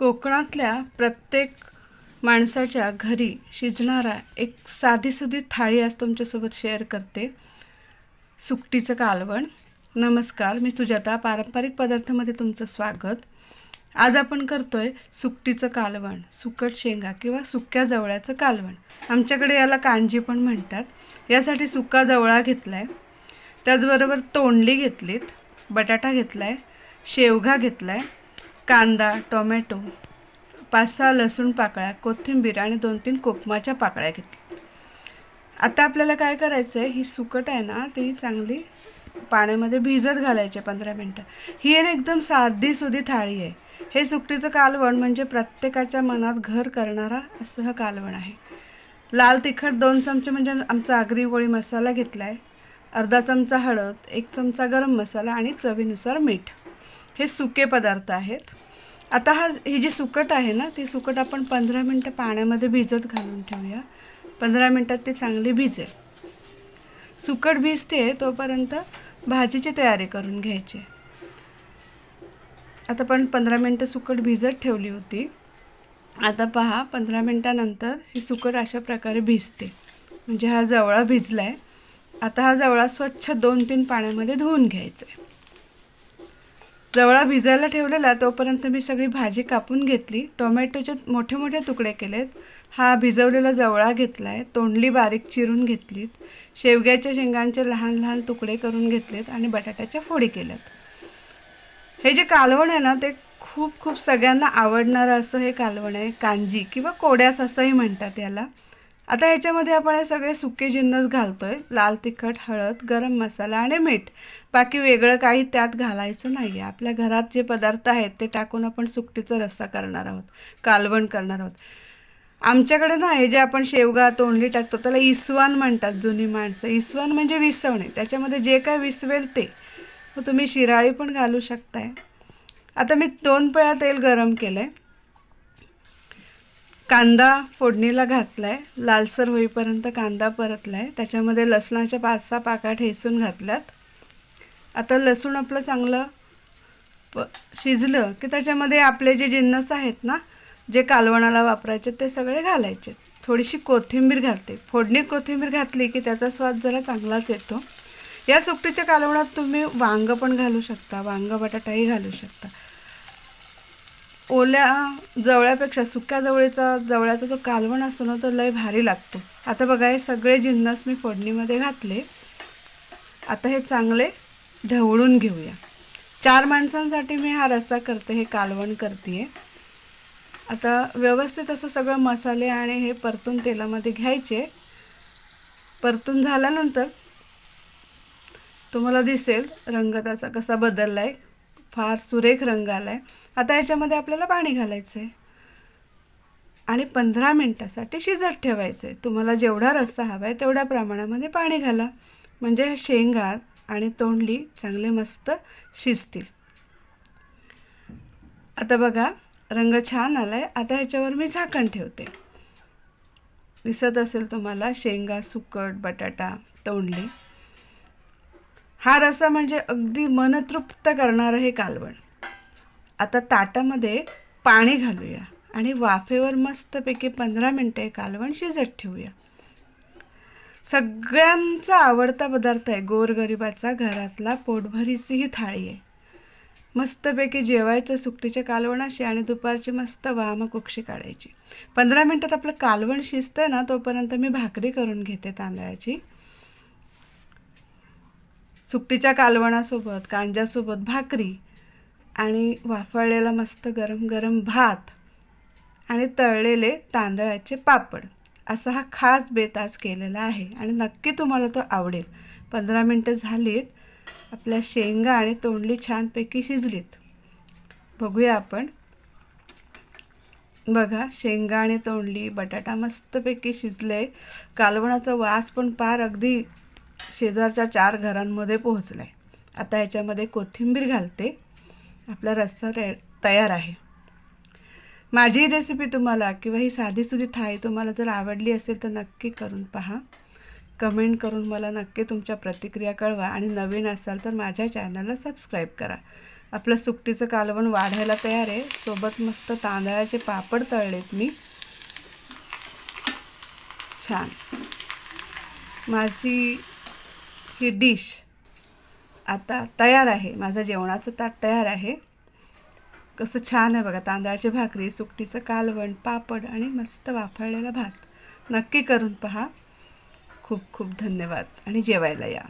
कोकणातल्या प्रत्येक माणसाच्या घरी शिजणारा एक साधीसुधी थाळी आज तुमच्यासोबत शेअर करते. सुकटीचं कालवण. नमस्कार मी सुजाता. पारंपरिक पदार्थामध्ये तुमचं स्वागत. आज आपण करतोय सुकटीचं कालवण सुकट शेंगा किंवा सुक्या जवळ्याचं कालवण. आमच्याकडे याला कांजी पण म्हणतात. यासाठी सुका जवळा घेतला आहे त्याचबरोबर तोंडली घेतलीत बटाटा घेतला आहे शेवगा घेतला आहे कांदा टोमॅटो पाच सहा लसूण पाकळ्या कोथिंबीर आणि दोन तीन कोकमाच्या पाकळ्या घेतल्या. आता आपल्याला काय करायचं आहे ही सुकट आहे ना ती चांगली पाण्यामध्ये भिजत घालायची पंधरा मिनटं. ही एक एकदम साधी सुधी थाळी आहे. हे सुकटीचं कालवण म्हणजे प्रत्येकाच्या मनात घर करणारा असं हा कालवण आहे. लाल तिखट दोन चमचे म्हणजे आमचा आगरी गोळी मसाला घेतला आहे अर्धा चमचा हळद एक चमचा गरम मसाला आणि चवीनुसार मीठ. हे सुके पदार्थ आहेत. आता हा ही जी सुकट आहे ना ती सुकट आपण पंधरा मिनटं पाण्यामध्ये भिजत घालून ठेवूया. पंधरा मिनटात ती चांगली भिजेल. सुकट भिजते तोपर्यंत भाजीची तयारी करून घ्यायची. आता पण पंधरा मिनटं सुकट भिजत ठेवली होती. आता पहा पंधरा मिनटानंतर ही सुकट अशा प्रकारे भिजते. म्हणजे हा जवळा भिजला आहे आता हा जवळा स्वच्छ दोन तीन पाण्यामध्ये धुवून घ्यायचा आहे जवळा भिजायला ठेवलेला तोपर्यंत मी सगळी भाजी कापून घेतली. टोमॅटोचे मोठे मोठे तुकडे केलेत. हा भिजवलेला जवळा घेतला आहे तोंडली बारीक चिरून घेतलीत. शेवग्याच्या शेंगांचे लहान लहान तुकडे करून घेतलेत आणि बटाट्याच्या फोडी केल्यात. हे जे कालवण आहे ना ते खूप खूप सगळ्यांना आवडणारं असं हे कालवण आहे. कांजी किंवा कोड्यास असंही म्हणतात याला. आता याच्यामध्ये आपण हे सगळे सुके जिन्नस घालतो आहे लाल तिखट हळद गरम मसाला आणि मीठ. बाकी वेगळं काही त्यात घालायचं नाही आहे आपल्या घरात जे पदार्थ आहेत ते टाकून आपण सुकटीचा रस्सा करणार आहोत. कालवण करणार आहोत. आमच्याकडे ना हे जे आपण शेवगा तोंडली टाकतो त्याला इसवण म्हणतात जुनी माणसं. इसवण म्हणजे विसवणे. त्याच्यामध्ये जे काय विसवेल ते. तुम्ही शिराळी पण घालू शकताय. आता मी दोन पळ्या तेल गरम केलं आहे कांदा फोडणीला घातला आहे लालसर होईपर्यंत कांदा परतला आहे त्याच्यामध्ये लसणाच्या पाच सहा पाका ठेसून घातल्यात. आता लसूण आपलं चांगलं प शिजलं की त्याच्यामध्ये आपले जे जिन्नस आहेत ना जे कालवणाला वापरायचे ते सगळे घालायचे. थोडीशी कोथिंबीर घालते. फोडणीत कोथिंबीर घातली की त्याचा स्वाद जरा चांगलाच येतो. या सुकटीच्या कालवणात तुम्ही वांग पण घालू शकता वांग बटाटाही घालू शकता. ओल्या जवळ्यापेक्षा सुक्या जवळीचा जवळ्याचा जो कालवण असतो ना तो लय भारी लागतो. आता बघा हे सगळे जिन्नस मी फोडणीमध्ये घातले. आता हे चांगले ढवळून घेऊया. चार माणसांसाठी मी हा रस्सा करते हे कालवण करते आता व्यवस्थित असं सगळं मसाले आणि हे परतून तेलामध्ये घ्यायचे. परतून झाल्यानंतर तुम्हाला दिसेल रंग त्याचा कसा बदलला आहे फार सुरेख रंग आला आहे आता याच्यामध्ये आपल्याला पाणी घालायचं आहे आणि पंधरा मिनटासाठी शिजत ठेवायचं आहे तुम्हाला जेवढा रस्सा हवा आहे तेवढ्या प्रमाणामध्ये पाणी घाला. म्हणजे शेंगा आणि तोंडली चांगले मस्त शिजतील. आता बघा रंग छान आला आहे आता ह्याच्यावर मी झाकण ठेवते. दिसत असेल तुम्हाला शेंगा सुकट बटाटा तोंडली. हा रसा म्हणजे अगदी मनतृप्त करणारं हे कालवण. आता ताटामध्ये पाणी घालूया आणि वाफेवर मस्तपैकी पंधरा मिनटं हे कालवण शिजत ठेवूया. सगळ्यांचा आवडता पदार्थ आहे. गोरगरिबाचा घरातला पोटभरीची ही थाळी आहे. मस्तपैकी जेवायचं सुकटीच्या कालवणाशी आणि दुपारची मस्त वामकुक्षी काढायची. पंधरा मिनटात आपलं कालवण शिजतं ना तोपर्यंत मी भाकरी करून घेते तांदळाची. सुकटीच्या कालवणासोबत कांज्यासोबत भाकरी आणि वाफळलेला मस्त गरम गरम भात आणि तळलेले तांदळाचे पापड. असा हा खास बेत आज केलेला आहे आणि नक्की तुम्हाला तो आवडेल. पंधरा मिनटं झालीत. आपल्या शेंगा आणि तोंडली छानपैकी शिजलीत. बघूया आपण. बघा शेंगा आणि तोंडली बटाटा मस्तपैकी शिजले कालवणाचा वास पण पार अगदी शेजारच्या चार घरांमध्ये पोहोचला आहे आता याच्यामध्ये कोथिंबीर घालते. आपला रस्ता रे तयार आहे. माझी रेसिपी तुम्हाला किंवा ही साधीसुधी थाळी तुम्हाला जर आवडली असेल तर नक्की करून पहा. कमेंट करून मला नक्की तुमच्या प्रतिक्रिया कळवा आणि नवीन असाल तर माझ्या चॅनलला सबस्क्राईब करा. आपलं सुकटीचं कालवण वाढायला तयार आहे. सोबत मस्त तांदळाचे पापड तळलेत मी. छान. माझी ही डिश आता तयार आहे. माझं जेवणाचं ताट तयार आहे. कसं छान आहे बघा तांदळाची भाकरी सुकटीचं कालवण पापड आणि मस्त वाफळलेला भात. नक्की करून पहा. खूप खूप धन्यवाद. आणि जेवायला या.